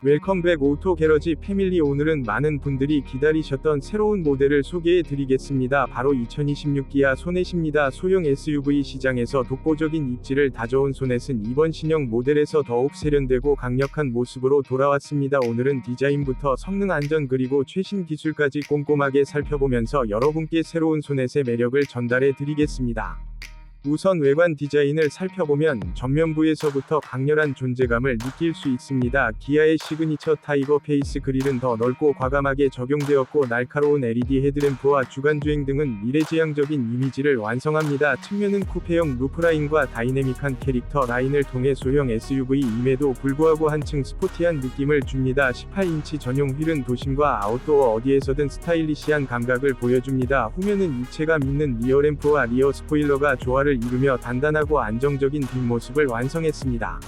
웰컴백 오토 게러지 패밀리 오늘은 많은 분들이 기다리셨던 새로운 모델을 소개해 드리겠습니다. 바로 2026 기아 소넷입니다. 소형 SUV 시장에서 독보적인 입지를 다져온 소넷은 이번 신형 모델에서 더욱 세련되고 강력한 모습으로 돌아왔습니다. 오늘은 디자인부터 성능 안전 그리고 최신 기술까지 꼼꼼하게 살펴보면서 여러분께 새로운 소넷의 매력을 전달해 드리겠습니다. 우선 외관 디자인을 살펴보면 전면부에서부터 강렬한 존재감을 느낄 수 있습니다. 기아의 시그니처 타이거 페이스 그릴은 더 넓고 과감하게 적용되었고 날카로운 LED 헤드램프와 주간주행 등은 미래지향적인 이미지를 완성합니다. 측면은 쿠페형 루프라인과 다이내믹한 캐릭터 라인을 통해 소형 SUV임에도 불구하고 한층 스포티한 느낌을 줍니다. 18인치 전용 휠은 도심과 아웃도어 어디에서든 스타일리시한 감각을 보여줍니다. 후면은 입체감 있는 리어램프와 리어 스포일러가 조화를 이루며 단단하고 안정적인 뒷모습을 완성했습니다.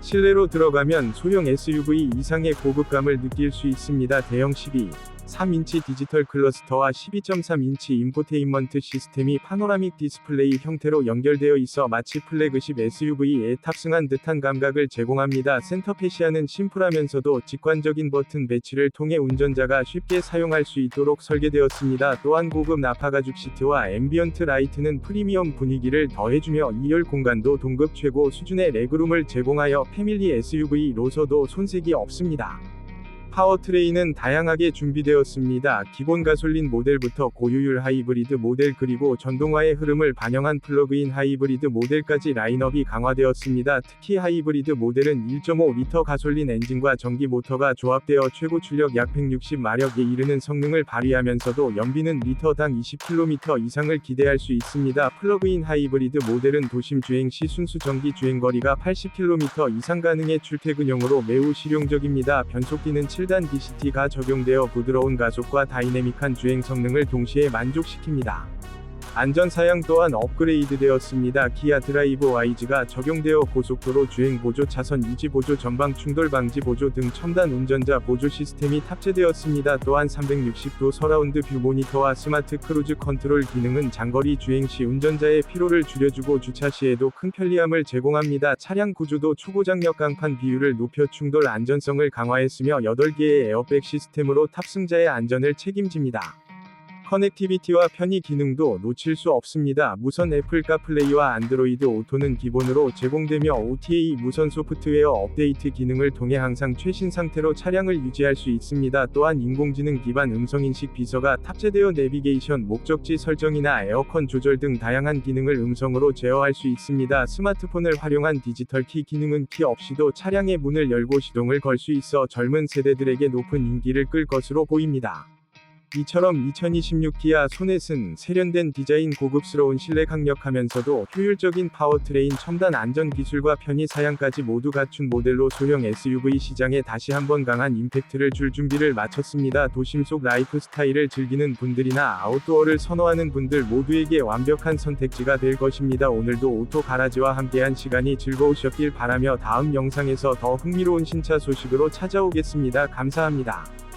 실내로 들어가면 소형 SUV 이상의 고급감을 느낄 수 있습니다. 대형 12. 3인치 디지털 클러스터와 12.3인치 인포테인먼트 시스템이 파노라믹 디스플레이 형태로 연결되어 있어 마치 플래그십 SUV에 탑승한 듯한 감각을 제공합니다. 센터 페시아는 심플하면서도 직관적인 버튼 배치를 통해 운전자가 쉽게 사용할 수 있도록 설계되었습니다. 또한 고급 나파 가죽 시트와 앰비언트 라이트는 프리미엄 분위기를 더해주며 2열 공간도 동급 최고 수준의 레그룸을 제공하여 패밀리 SUV로서도 손색이 없습니다. 파워트레인은 다양하게 준비되었습니다. 기본 가솔린 모델부터 고효율 하이브리드 모델 그리고 전동화의 흐름을 반영한 플러그인 하이브리드 모델까지 라인업이 강화되었습니다. 특히 하이브리드 모델은 1.5리터 가솔린 엔진과 전기 모터가 조합되어 최고 출력 약 160마력에 이르는 성능을 발휘하면서도 연비는 리터당 20km 이상을 기대할 수 있습니다. 플러그인 하이브리드 모델은 도심 주행 시 순수 전기 주행 거리가 80km 이상 가능해 출퇴근용으로 매우 실용적입니다. 변속기는 7단 DCT가 적용되어 부드러운 가속과 다이내믹한 주행 성능을 동시에 만족시킵니다. 안전 사양 또한 업그레이드 되었습니다. 기아 드라이브 와이즈가 적용되어 고속도로 주행 보조 차선 유지 보조 전방 충돌 방지 보조 등 첨단 운전자 보조 시스템이 탑재되었습니다. 또한 360도 서라운드 뷰 모니터와 스마트 크루즈 컨트롤 기능은 장거리 주행 시 운전자의 피로를 줄여주고 주차 시에도 큰 편리함을 제공합니다. 차량 구조도 초고장력 강판 비율을 높여 충돌 안전성을 강화했으며 8개의 에어백 시스템으로 탑승자의 안전을 책임집니다. 커넥티비티와 편의 기능도 놓칠 수 없습니다. 무선 애플 카플레이와 안드로이드 오토는 기본으로 제공되며 OTA 무선 소프트웨어 업데이트 기능을 통해 항상 최신 상태로 차량을 유지할 수 있습니다. 또한 인공지능 기반 음성인식 비서가 탑재되어 내비게이션 목적지 설정이나 에어컨 조절 등 다양한 기능을 음성으로 제어할 수 있습니다. 스마트폰을 활용한 디지털 키 기능은 키 없이도 차량의 문을 열고 시동을 걸 수 있어 젊은 세대들에게 높은 인기를 끌 것으로 보입니다. 이처럼 2026 기아 소넷은 세련된 디자인 고급스러운 실내 강력하면서도 효율적인 파워트레인 첨단 안전 기술과 편의 사양까지 모두 갖춘 모델로 소형 SUV 시장에 다시 한번 강한 임팩트를 줄 준비를 마쳤습니다. 도심 속 라이프 스타일을 즐기는 분들이나 아웃도어를 선호하는 분들 모두에게 완벽한 선택지가 될 것입니다. 오늘도 오토 가라지와 함께한 시간이 즐거우셨길 바라며 다음 영상에서 더 흥미로운 신차 소식으로 찾아오겠습니다. 감사합니다.